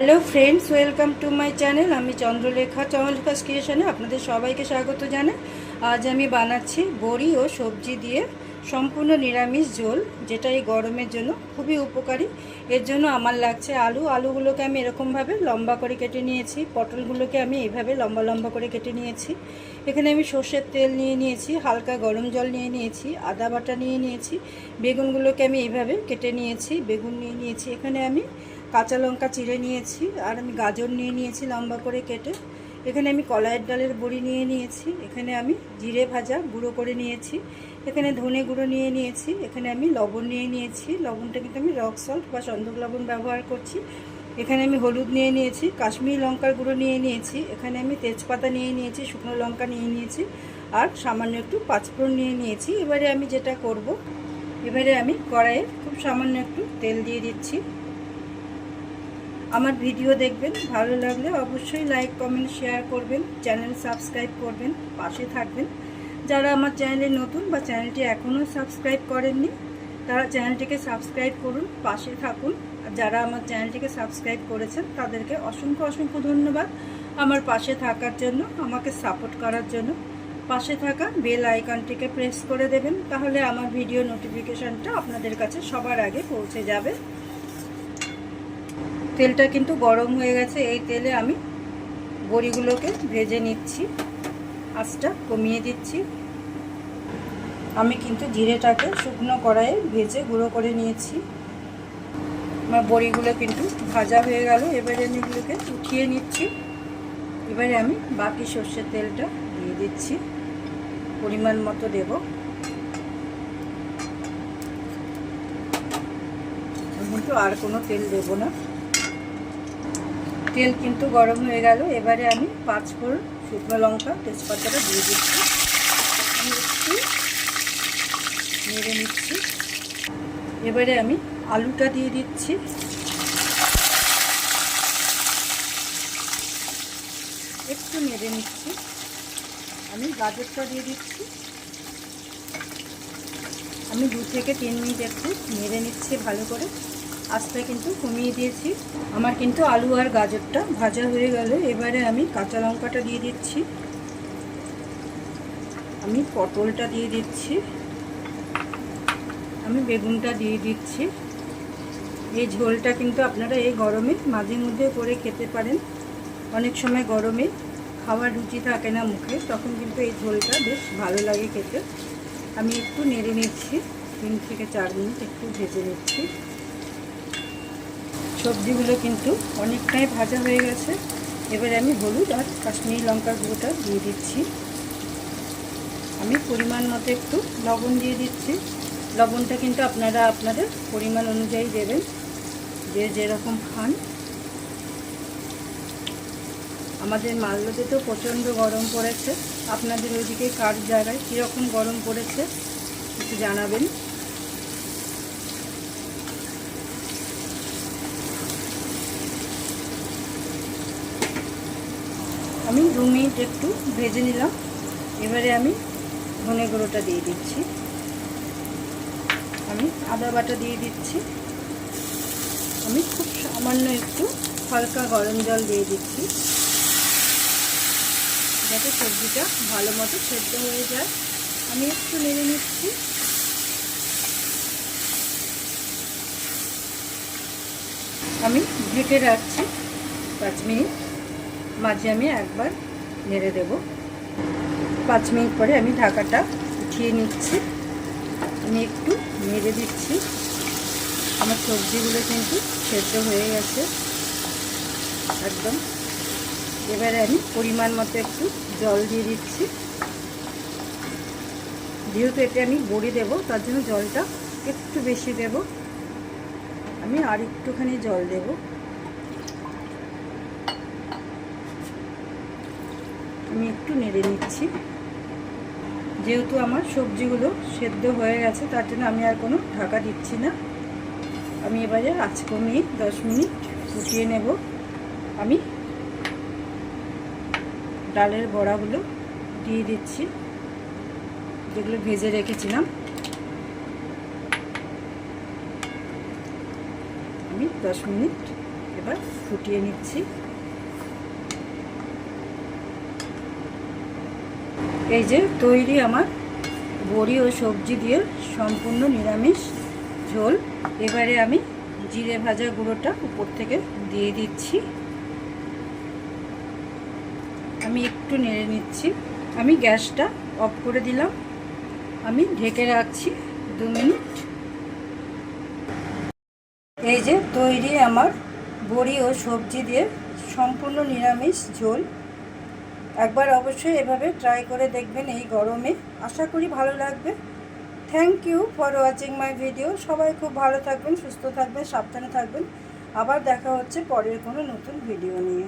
Hello friends welcome to my channel আমি চন্দ্রলেখা চন্দ্রলেখা ক্রিয়েশনে আপনাদের সবাইকে স্বাগত জানাই। আজ আমি বানাচ্ছি বড়ি ও সবজি দিয়ে সম্পূর্ণ নিরামিষ ঝোল, যেটা এই গরমের জন্য খুবই উপকারী। এর জন্য আমার লাগছে আলু। আলুগুলোকে আমি এরকমভাবে লম্বা করে কেটে নিয়েছি। পটলগুলোকে আমি এইভাবে লম্বা লম্বা করে কেটে নিয়েছি। এখানে আমি সর্ষের তেল নিয়ে নিয়েছি, হালকা গরম জল নিয়ে নিয়েছি, আদা বাটা নিয়ে নিয়েছি, বেগুনগুলোকে আমি এইভাবে কেটে নিয়েছি, বেগুন নিয়ে নিয়েছি। এখানে আমি কাঁচা লঙ্কা চিড়ে নিয়েছি, আর আমি গাজর নিয়ে নিয়েছি লম্বা করে কেটে। এখানে আমি কলাইয়ের ডালের বড়ি নিয়ে নিয়েছি, এখানে আমি জিরে ভাজা গুঁড়ো করে নিয়েছি, এখানে ধনে গুঁড়ো নিয়ে নিয়েছি, এখানে আমি লবণ নিয়ে নিয়েছি। লবণটা কিন্তু আমি রক সল্ট বা সন্দক লবণ ব্যবহার করছি। এখানে আমি হলুদ নিয়ে নিয়েছি, কাশ্মীরি লঙ্কার গুঁড়ো নিয়ে নিয়েছি, এখানে আমি তেজপাতা নিয়ে নিয়েছি, শুকনো লঙ্কা নিয়ে নিয়েছি, আর সামান্য একটু পাঁচফোড়ন নিয়ে নিয়েছি। এবারে আমি যেটা করব, এবারে আমি কড়াইয়ে খুব সামান্য একটু তেল দিয়ে দিচ্ছি। আমার ভিডিও দেখবেন, ভালো লাগলে অবশ্যই লাইক কমেন্ট শেয়ার করবেন চ্যানেল সাবস্ক্রাইব করবেন, পাশে থাকবেন। যারা আমার চ্যানেলে নতুন বা চ্যানেলটি এখনও সাবস্ক্রাইব করেননি, তারা চ্যানেলটিকে সাবস্ক্রাইব করুন, পাশে থাকুন। আর যারা আমার চ্যানেলটিকে সাবস্ক্রাইব করেছেন, তাদেরকে অসংখ্য অসংখ্য ধন্যবাদ আমার পাশে থাকার জন্য, আমাকে সাপোর্ট করার জন্য। পাশে থাকা বেল আইকনটিকে প্রেস করে দেবেন, তাহলে আমার ভিডিও নোটিফিকেশানটা আপনাদের কাছে সবার আগে পৌঁছে যাবে। তেলটা কিন্তু গরম হয়ে গেছে, এই তেলে আমি বড়িগুলোকে ভেজে নিচ্ছি। আঁচটা কমিয়ে দিচ্ছি। আমি কিন্তু জিরেটাকে শুকনো কড়াইয়ে ভেজে গুঁড়ো করে নিয়েছি। আমার বড়িগুলো কিন্তু ভাজা হয়ে গেল, এবারে আমি এগুলোকে উঠিয়ে নিচ্ছি। এবারে আমি বাকি সর্ষের তেলটা দিয়ে দিচ্ছি। পরিমাণ মতো দেব। কিন্তু আর কোনো তেল দেবো না। তেল কিন্তু গরম হয়ে গেল। এবারে আমি পাঁচ ফোড়ন শুকনো লঙ্কা, তেজপাতাটা দিয়ে দিচ্ছি। আমি একটু নেড়ে নিচ্ছি। এবারে আমি আলুটা দিয়ে দিচ্ছি। একটু নেড়ে নিচ্ছি। আমি গাজরটা দিয়ে দিচ্ছি। আমি দু থেকে তিন মিনিট একটু নেড়ে নিচ্ছি ভালো করে। আস্তে কিন্তু কমিয়ে দিয়েছি। আমার কিন্তু আলু আর গাজরটা ভাজা হয়ে গেল। এবারে আমি কাঁচা লঙ্কাটা দিয়ে দিচ্ছি। আমি পটলটা দিয়ে দিচ্ছি। আমি বেগুনটা দিয়ে দিচ্ছি। এই ঝোলটা কিন্তু আপনারা এই গরমে মাঝে মধ্যে করে খেতে পারেন। অনেক সময় গরমে খাওয়ার রুচি থাকে না মুখে, তখন কিন্তু এই ঝোলটা বেশ ভালো লাগে খেতে। আমি একটু নেড়ে নিচ্ছি। তিন থেকে চার মিনিট একটু ভেজে নিচ্ছি। সবজিগুলো কিন্তু অনেকটাই ভাজা হয়ে গেছে। এবারে আমি হলুদ আর কাশ্মীরি লঙ্কার গুঁড়োটা দিয়ে দিচ্ছি। আমি পরিমাণ মতো একটু লবণ দিয়ে দিচ্ছি। লবণটা কিন্তু আপনারা আপনাদের পরিমাণ অনুযায়ী দেবেন। যে যেরকম খান। আমাদের মালদোতে তো প্রচণ্ড গরম পড়েছে। আপনাদের ওইদিকে কার জায়গায় কীরকম গরম পড়েছে একটু জানাবেন আমি দু মিনিট একটু ভেজে নিলাম। এবারে আমি ধনে গুঁড়োটা দিয়ে দিচ্ছি। আমি আদা বাটা দিয়ে দিচ্ছি। আমি খুব সামান্য একটু হালকা গরম জল দিয়ে দিচ্ছি। যাতে সবজিটা ভালো মতো সেদ্ধ হয়ে যায়। আমি একটু নেড়ে নিচ্ছি। আমি ঢেকে রাখছি পাঁচ মিনিট। মাঝে আমি একবার নেড়ে দেব। পাঁচ মিনিট পরে আমি ঢাকাটা উঠিয়ে নিচ্ছি। আমি একটু নেড়ে দিচ্ছি। আমার সবজিগুলো কিন্তু সেদ্ধ হয়ে গেছে। একদম। এবারে আমি পরিমাণ মতো একটু জল দিয়ে দিচ্ছি। যেহেতু এতে আমি বড়ি দেবো, তার জন্য জলটা একটু বেশি দেব। আমি আর একটুখানি জল দেব। আমি একটু নেড়ে নিচ্ছি। যেহেতু আমার সবজিগুলো সেদ্ধ হয়ে গেছে, তার জন্য আমি আর কোনো ঢাকা দিচ্ছি না। আমি এবারে আঁচ কমিয়ে দশ মিনিট ফুটিয়ে নেব। আমি ডালের বড়াগুলো দিয়ে দিচ্ছি, যেগুলো ভেজে রেখেছিলাম। আমি দশ মিনিট এবার ফুটিয়ে নিচ্ছি। এই যে তৈরি আমার বড়ি ও সবজি দিয়ে সম্পূর্ণ নিরামিষ ঝোল। এবারে আমি জিরে ভাজা গুঁড়োটা উপর থেকে দিয়ে দিচ্ছি। আমি একটু নেড়ে নিচ্ছি। আমি গ্যাসটা অফ করে দিলাম। আমি ঢেকে রাখছি দু মিনিট। এই যে তৈরি আমার বড়ি ও সবজি দিয়ে সম্পূর্ণ নিরামিষ ঝোল। একবার অবশ্যই এভাবে ট্রাই করে দেখবেন এই গরমে। আশা করি ভালো লাগবে। Thank you for watching my video সবাই খুব ভালো থাকবেন, সুস্থ থাকবেন, সাবধানে থাকবেন। আবার দেখা হচ্ছে পরের কোনো নতুন ভিডিও নিয়ে।